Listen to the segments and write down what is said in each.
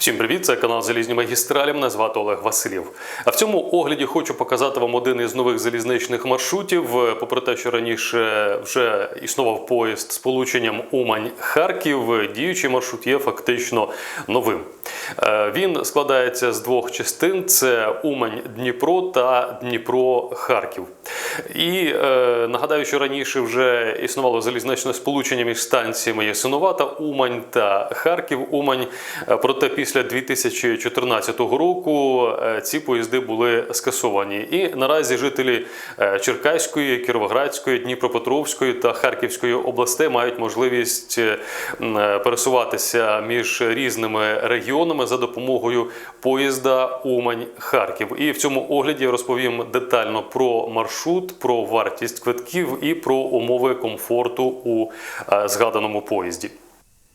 Всім привіт! Це канал Залізні магістралі. Мене звати Олег Василів. А в цьому огляді хочу показати вам один із нових залізничних маршрутів. Попри те, що раніше вже існував поїзд з полученням Умань-Харків, діючий маршрут є фактично новим. Е, Він складається з двох частин: це Умань-Дніпро та Дніпро-Харків. І е, нагадаю, що раніше вже існувало залізничне сполучення між станціями Ясинувата, Умань та Харків. Умань. Е, Проте після 2014 року е, ці поїзди були скасовані. І наразі жителі е, Черкаської, Кіровоградської, Дніпропетровської та Харківської областей мають можливість е, пересуватися між різними регіонами за допомогою поїзда Умань-Харків. І в цьому огляді розповім детально про маршрут, про вартість квитків і про умови комфорту у згаданому поїзді.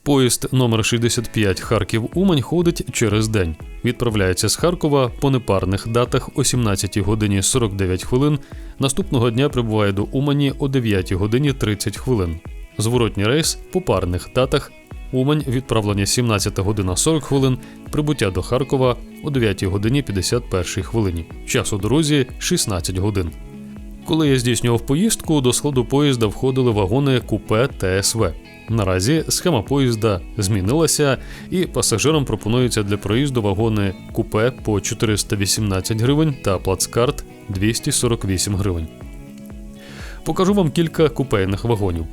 Поїзд номер 65 Харків-Умань ходить через день. Відправляється з Харкова по непарних датах о 17 годині 49 хвилин. Наступного дня прибуває до Умані о 9 годині 30 хвилин. Зворотній рейс по парних датах. Умань відправлення 17 година 40 хвилин, прибуття до Харкова о 9 годині 51 хвилині. Час у дорозі 16 годин. Коли я здійснював поїздку, до складу поїзда входили вагони купе ТСВ. Наразі схема поїзда змінилася, і пасажирам пропонується для проїзду вагони купе по 418 гривень та плацкарт 248 гривень. Покажу вам кілька купейних вагонів.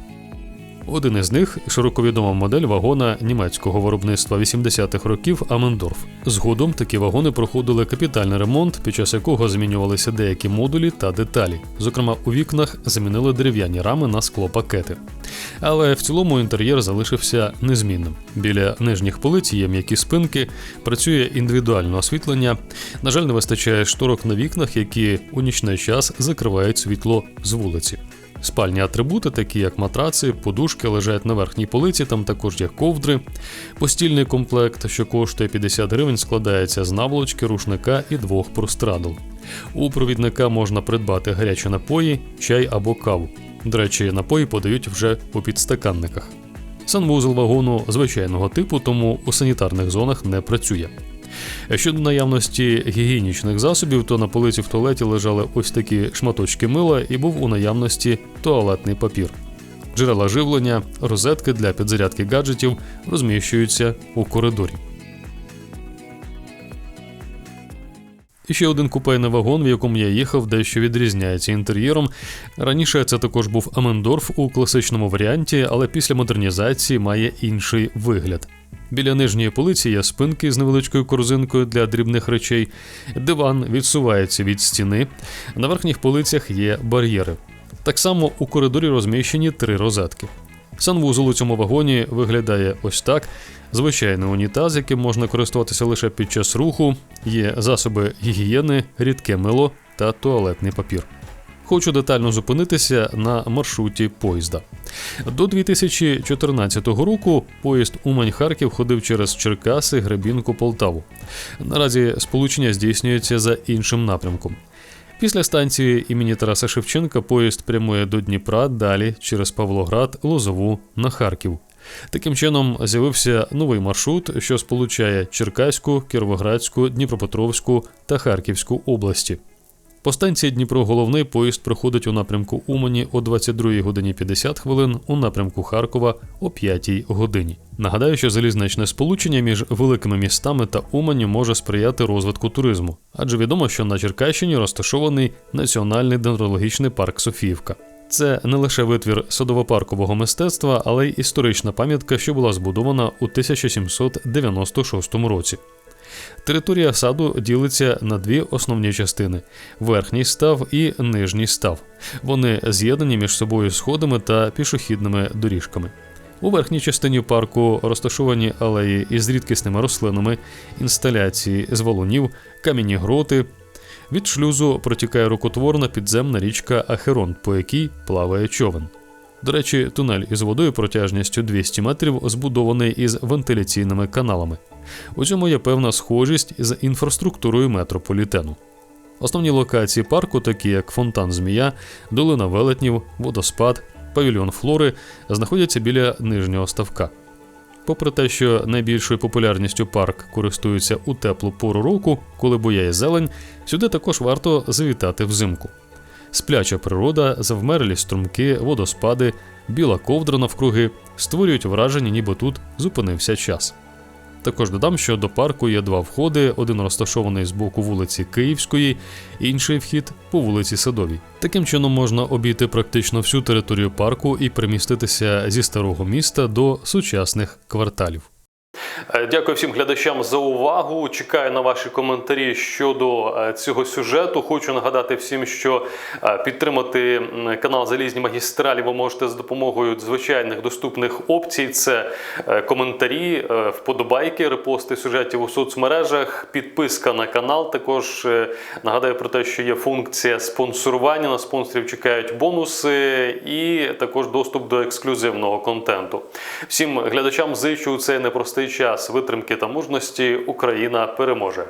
Один із них широковідома модель вагона німецького виробництва 80-х років Амендорф. Згодом такі вагони проходили капітальний ремонт, під час якого змінювалися деякі модулі та деталі. Зокрема, у вікнах замінили дерев'яні рами на склопакети. Але в цілому інтер'єр залишився незмінним. Біля нижніх полиць є м'які спинки, працює індивідуальне освітлення. На жаль, не вистачає шторок на вікнах, які у нічний час закривають світло з вулиці. Спальні атрибути, такі як матраци, подушки, лежать на верхній полиці, там також є ковдри. Постільний комплект, що коштує 50 гривень, складається з наволочки, рушника і двох прострадл. У провідника можна придбати гарячі напої, чай або каву. До речі, напої подають вже у підстаканниках. Санвузол вагону звичайного типу, тому у санітарних зонах не працює. Щодо наявності гігієнічних засобів, то на полиці в туалеті лежали ось такі шматочки мила і був у наявності туалетний папір. Джерела живлення, розетки для підзарядки гаджетів розміщуються у коридорі. І ще один купейний вагон, в якому я їхав, дещо відрізняється інтер'єром. Раніше це також був Амендорф у класичному варіанті, але після модернізації має інший вигляд. Біля нижньої полиці є спинки з невеличкою корзинкою для дрібних речей. Диван відсувається від стіни. На верхніх полицях є бар'єри. Так само у коридорі розміщені три розетки. Санвузол у цьому вагоні виглядає ось так: звичайний унітаз, яким можна користуватися лише під час руху, є засоби гігієни, рідке мило та туалетний папір. Хочу детально зупинитися на маршруті поїзда. До 2014 року поїзд Умань-Харків ходив через Черкаси, Гребінку, Полтаву. Наразі сполучення здійснюється за іншим напрямком. Після станції імені Тараса Шевченка поїзд прямує до Дніпра, далі через Павлоград, Лозову на Харків. Таким чином з'явився новий маршрут, що сполучає Черкаську, Кіровоградську, Дніпропетровську та Харківську області. По станції Дніпро головний поїзд проходить у напрямку Умані о 22 годині 50 хвилин, у напрямку Харкова о 5 годині. Нагадаю, що залізничне сполучення між великими містами та Умані може сприяти розвитку туризму, адже відомо, що на Черкащині розташований Національний дендрологічний парк Софіївка. Це не лише витвір садово-паркового мистецтва, але й історична пам'ятка, що була збудована у 1796 році. Територія саду ділиться на дві основні частини: верхній став і нижній став. Вони з'єднані між собою сходами та пішохідними доріжками. У верхній частині парку розташовані алеї із рідкісними рослинами, інсталяції з валунів, кам'яні гроти. Від шлюзу протікає рукотворна підземна річка Ахерон, по якій плаває човен. До речі, тунель із водою протяжністю 200 метрів збудований із вентиляційними каналами. У цьому є певна схожість з інфраструктурою метрополітену. Основні локації парку, такі як фонтан Змія, долина велетнів, водоспад, павільйон флори, знаходяться біля нижнього ставка. Попри те, що найбільшою популярністю парк користується у теплу пору року, коли буяє зелень, сюди також варто завітати взимку. Спляча природа, завмерлі струмки, водоспади, біла ковдра навкруги створюють враження, ніби тут зупинився час. Також додам, що до парку є два входи: один розташований з боку вулиці Київської, інший вхід по вулиці Садовій. Таким чином можна обійти практично всю територію парку і приміститися зі старого міста до сучасних кварталів. Е, Дякую всім глядачам за увагу. Чекаю на ваші коментарі щодо е, цього сюжету. Хочу нагадати всім, що е, підтримати канал Залізні магістралі ви можете з допомогою звичайних доступних опцій. Це коментарі, вподобайки, репости сюжетів у соцмережах, підписка на канал. Також нагадаю про те, що є функція спонсорування. На спонсорів чекають бонуси і також доступ до ексклюзивного контенту. Всім глядачам зичу цей непростий час витримки та мужності. Україна переможе.